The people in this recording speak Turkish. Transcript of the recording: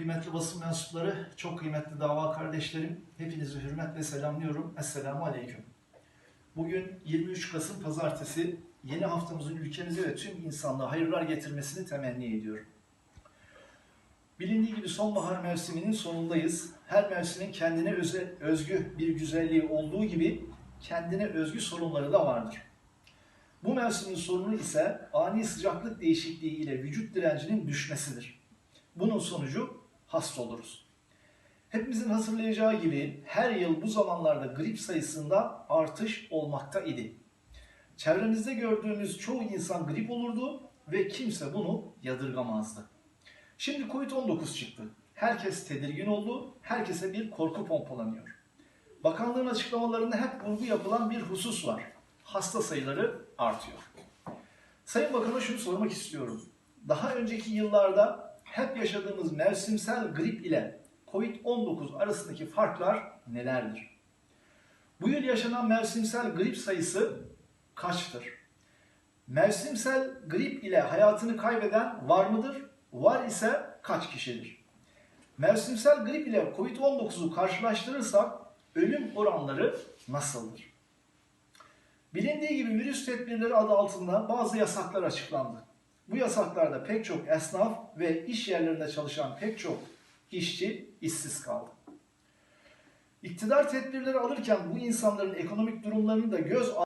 Kıymetli basın mensupları, çok kıymetli dava kardeşlerim, hepinizi hürmetle selamlıyorum. Esselamu Aleyküm. Bugün 23 Kasım Pazartesi, yeni haftamızın ülkemize ve tüm insanlığa hayırlar getirmesini temenni ediyorum. Bilindiği gibi sonbahar mevsiminin sonundayız. Her mevsimin kendine özgü bir güzelliği olduğu gibi kendine özgü sorunları da vardır. Bu mevsimin sorunu ise ani sıcaklık değişikliği ile vücut direncinin düşmesidir. Bunun sonucu hasta oluruz. Hepimizin hatırlayacağı gibi her yıl bu zamanlarda grip sayısında artış olmakta idi. Çevremizde gördüğümüz çoğu insan grip olurdu ve kimse bunu yadırgamazdı. Şimdi Covid-19 çıktı. Herkes tedirgin oldu, herkese bir korku pompalanıyor. Bakanlığın açıklamalarında hep vurgu yapılan bir husus var. Hasta sayıları artıyor. Sayın Bakan'a şunu sormak istiyorum. Daha önceki yıllarda hep yaşadığımız mevsimsel grip ile COVID-19 arasındaki farklar nelerdir? Bu yıl yaşanan mevsimsel grip sayısı kaçtır? Mevsimsel grip ile hayatını kaybeden var mıdır? Var ise kaç kişidir? Mevsimsel grip ile COVID-19'u karşılaştırırsak ölüm oranları nasıldır? Bilindiği gibi virüs tedbirleri adı altında bazı yasaklar açıklandı. Bu yasaklarda pek çok esnaf ve iş yerlerinde çalışan pek çok işçi işsiz kaldı. İktidar tedbirleri alırken bu insanların ekonomik durumlarını da göz